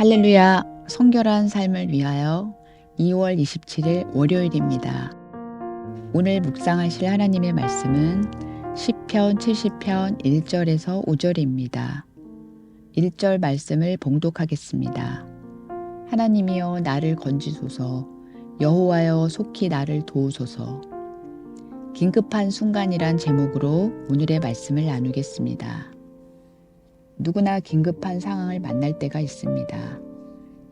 할렐루야, 성결한 삶을 위하여 2월 27일 월요일입니다. 오늘 묵상하실 하나님의 말씀은 10편 70편 1절에서 5절입니다. 1절 말씀을 봉독하겠습니다. 하나님이여 나를 건지소서 여호와여 속히 나를 도우소서 긴급한 순간이란 제목으로 오늘의 말씀을 나누겠습니다. 누구나 긴급한 상황을 만날 때가 있습니다.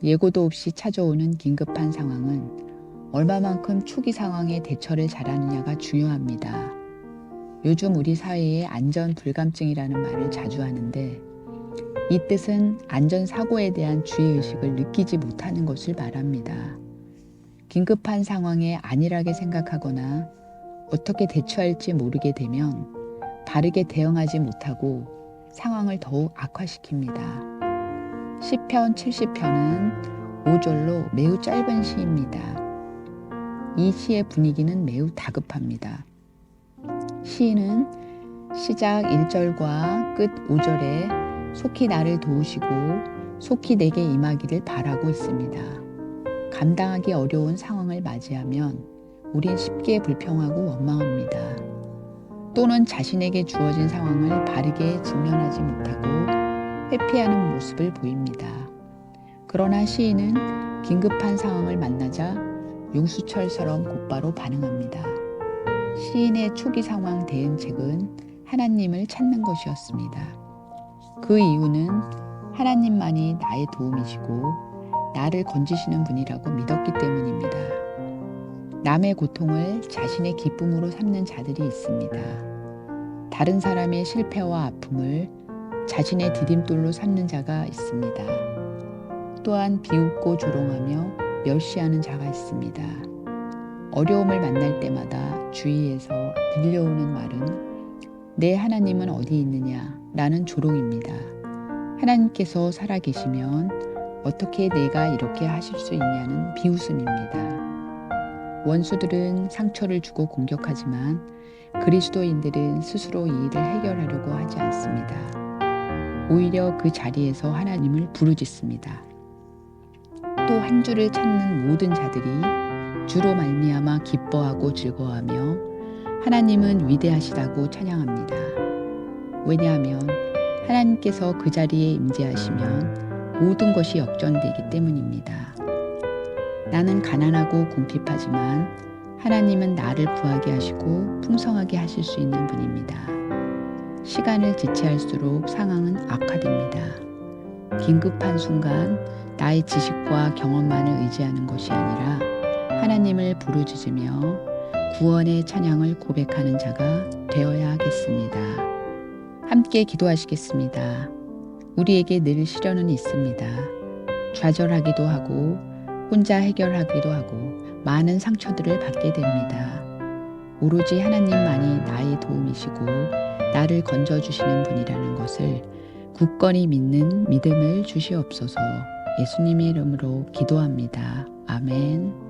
예고도 없이 찾아오는 긴급한 상황은 얼마만큼 초기 상황에 대처를 잘하느냐가 중요합니다. 요즘 우리 사회에 안전 불감증이라는 말을 자주 하는데 이 뜻은 안전 사고에 대한 주의의식을 느끼지 못하는 것을 말합니다. 긴급한 상황에 안일하게 생각하거나 어떻게 대처할지 모르게 되면 바르게 대응하지 못하고 상황을 더욱 악화시킵니다. 시편 70편은 5절로 매우 짧은 시입니다. 이 시의 분위기는 매우 다급합니다. 시인은 시작 1절과 끝 5절에 속히 나를 도우시고 속히 내게 임하기를 바라고 있습니다. 감당하기 어려운 상황을 맞이하면 우린 쉽게 불평하고 원망합니다. 또는 자신에게 주어진 상황을 바르게 직면하지 못하고 회피하는 모습을 보입니다. 그러나 시인은 긴급한 상황을 만나자 용수철처럼 곧바로 반응합니다. 시인의 초기 상황 대응책은 하나님을 찾는 것이었습니다. 그 이유는 하나님만이 나의 도움이시고 나를 건지시는 분이라고 믿었기 때문입니다. 남의 고통을 자신의 기쁨으로 삼는 자들이 있습니다. 다른 사람의 실패와 아픔을 자신의 디딤돌로 삼는 자가 있습니다. 또한 비웃고 조롱하며 멸시하는 자가 있습니다. 어려움을 만날 때마다 주위에서 들려오는 말은 내 하나님은 어디 있느냐 라는 조롱입니다. 하나님께서 살아계시면 어떻게 내가 이렇게 하실 수 있냐는 비웃음입니다. 원수들은 상처를 주고 공격하지만 그리스도인들은 스스로 이 일을 해결하려고 하지 않습니다. 오히려 그 자리에서 하나님을 부르짖습니다. 또한 주를 찾는 모든 자들이 주로 말미암아 기뻐하고 즐거워하며 하나님은 위대하시다고 찬양합니다. 왜냐하면 하나님께서 그 자리에 임재하시면 모든 것이 역전되기 때문입니다. 나는 가난하고 궁핍하지만 하나님은 나를 부하게 하시고 풍성하게 하실 수 있는 분입니다. 시간을 지체할수록 상황은 악화됩니다. 긴급한 순간 나의 지식과 경험만을 의지하는 것이 아니라 하나님을 부르짖으며 구원의 찬양을 고백하는 자가 되어야 하겠습니다. 함께 기도하시겠습니다. 우리에게 늘 시련은 있습니다. 좌절하기도 하고 혼자 해결하기도 하고 많은 상처들을 받게 됩니다. 오로지 하나님만이 나의 도움이시고 나를 건져주시는 분이라는 것을 굳건히 믿는 믿음을 주시옵소서 예수님의 이름으로 기도합니다. 아멘.